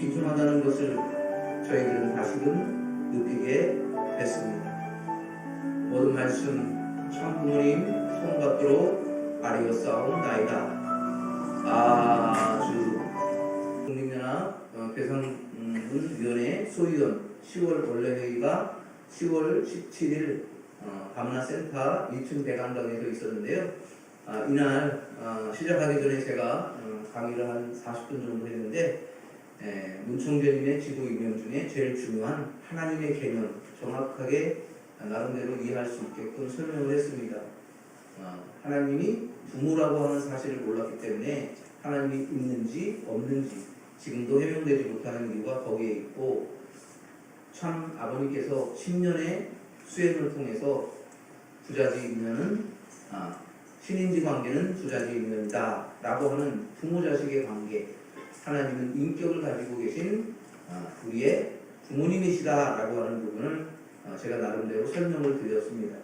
귀중하다는 것을 저희들은 다시금 느끼게 됐습니다. 모든 말씀 참 부모님 손 받도록 아리오싸움나이다. 아주 국민연합 어, 배상위원회 소위원 10월 원래 회의가 10월 17일 어, 밤나센터 2층 대강당에서 있었는데요. 아, 이날 어, 시작하기 전에 제가 어, 강의를 한 40분 정도 했는데 에, 문총재님의 지도 이면 중에 제일 중요한 하나님의 개념 정확하게 나름대로 이해할 수 있게끔 설명을 했습니다. 어, 하나님이 부모라고 하는 사실을 몰랐기 때문에 하나님이 있는지 없는지 지금도 해명되지 못하는 이유가 거기에 있고 참 아버님께서 10년의 수행을 통해서 부자지 인연은 아, 신인지 관계는 부자지 인연이다 라고 하는 부모 자식의 관계 하나님은 인격을 가지고 계신 아, 우리의 부모님이시다 라고 하는 부분을 아, 제가 나름대로 설명을 드렸습니다.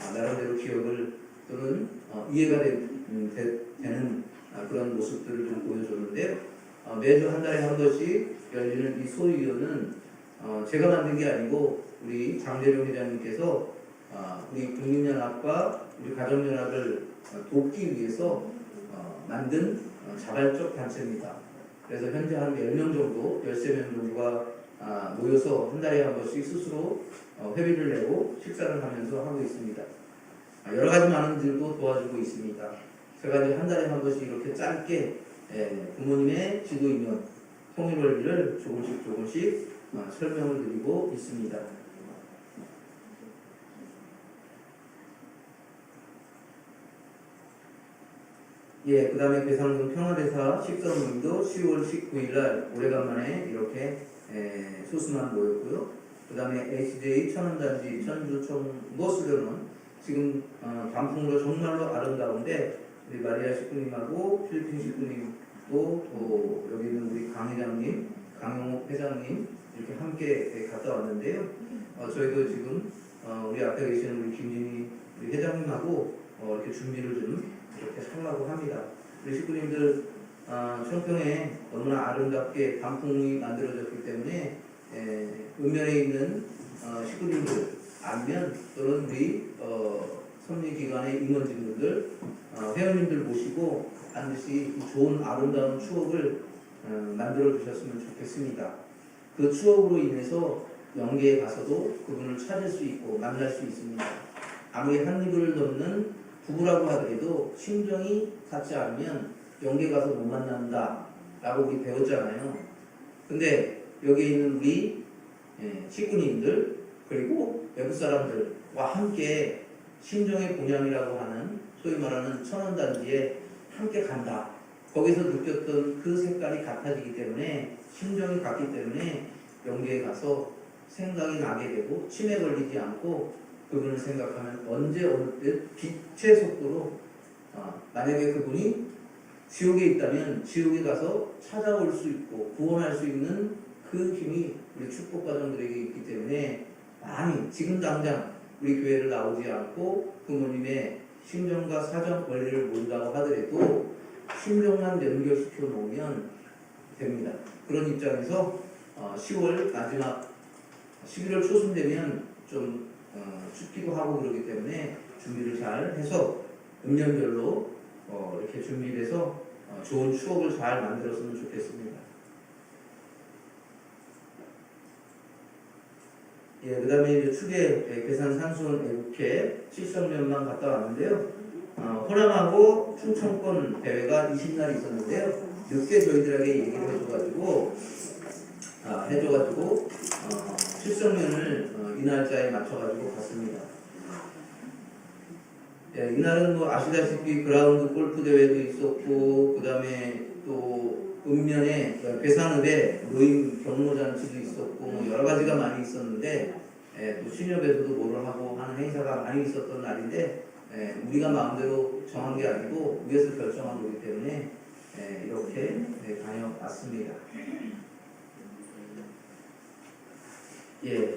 아, 나름대로 기억을 또는 어, 이해가 되, 음, 되, 는 그런 모습들을 좀 보여줬는데요. 어, 매주 한 달에 한 번씩 열리는 이 소위원은 어, 제가 만든 게 아니고 우리 장재룡 회장님께서 어, 우리 국민연합과 우리 가정연합을 어, 돕기 위해서 어, 만든 어, 자발적 단체입니다. 그래서 현재 한 10명 정도, 13명 정도가 아, 모여서 한 달에 한 번씩 스스로 어, 회비를 내고 식사를 하면서 하고 있습니다. 아, 여러 가지 많은 일도 도와주고 있습니다. 제가 한 달에 한 번씩 이렇게 짧게 예, 부모님의 지도이면 통일 원리를 조금씩 조금씩 어, 설명을 드리고 있습니다. 예, 그 다음에 배상금 평화대사 식사모임도 10월 19일 날 오래간만에 이렇게 에, 소수만 모였고요. 그 다음에 HJ 천원단지 천주청 무엇으로는 지금 어, 단풍으로 정말로 아름다운데 우리 마리아 식구님하고 필리핀 식구님도 또 여기 있는 우리 강 회장님, 강용옥 회장님 이렇게 함께 갔다 왔는데요. 어, 저희도 지금 어, 우리 앞에 계시는 우리 김진희 회장님하고 어, 이렇게 준비를 좀 이렇게 하려고 합니다. 우리 식구님들 어, 청평에 너무나 아름답게 단풍이 만들어졌기 때문에 에, 읍면에 있는 어, 식구님들 안면 또는 우리 어, 섭리기관의 임원진분들 어, 회원님들 모시고 반드시 이 좋은 아름다운 추억을 어, 만들어 주셨으면 좋겠습니다. 그 추억으로 인해서 영계에 가서도 그분을 찾을 수 있고 만날 수 있습니다. 아무리 한 입을 넘는 부부라고 하더라도 심정이 같지 않으면 영계 가서 못 만난다 라고 우리 배웠잖아요. 근데 여기 있는 우리 예, 식구님들 그리고 외국 사람들과 함께 심정의 공양이라고 하는 소위 말하는 천원단지에 함께 간다. 거기서 느꼈던 그 색깔이 같아지기 때문에 심정이 같기 때문에 영계에 가서 생각이 나게 되고 치매 걸리지 않고 그분을 생각하면 언제 어느 때 빛의 속도로 어, 만약에 그분이 지옥에 있다면 지옥에 가서 찾아올 수 있고 구원할 수 있는 그 힘이 우리 축복 가정들에게 있기 때문에 많이 지금 당장 우리 교회를 나오지 않고 부모님의 심정과 사정 권리를 모른다고 하더라도 심정만 연결시켜 놓으면 됩니다. 그런 입장에서 어, 10월 마지막 11월 초순 되면 좀 어, 춥기도 하고 그러기 때문에 준비를 잘 해서 음년별로 어, 이렇게 준비돼서 어, 좋은 추억을 잘 만들었으면 좋겠습니다. 예, 그 다음에 이제 추계 계산 산수원 애국회 7성년만 갔다 왔는데요. 어, 호남하고 충청권 대회가 20날 있었는데요. 늦게 저희들에게 얘기를 해줘가지고, 아, 해줘가지고, 어, 7성년을 어, 이 날짜에 맞춰가지고 갔습니다. 예, 이날은 뭐 아시다시피 그라운드 골프 대회도 있었고, 그 다음에 또 읍면에 배산읍에 노인 경로잔치도 있었고, 뭐 여러 가지가 많이 있었는데, 예, 또 신협에서도 뭐를 하고 하는 행사가 많이 있었던 날인데, 예, 우리가 마음대로 정한 게 아니고 위에서 결정한 거기 때문에 예, 이렇게 예, 다녀왔습니다. 예,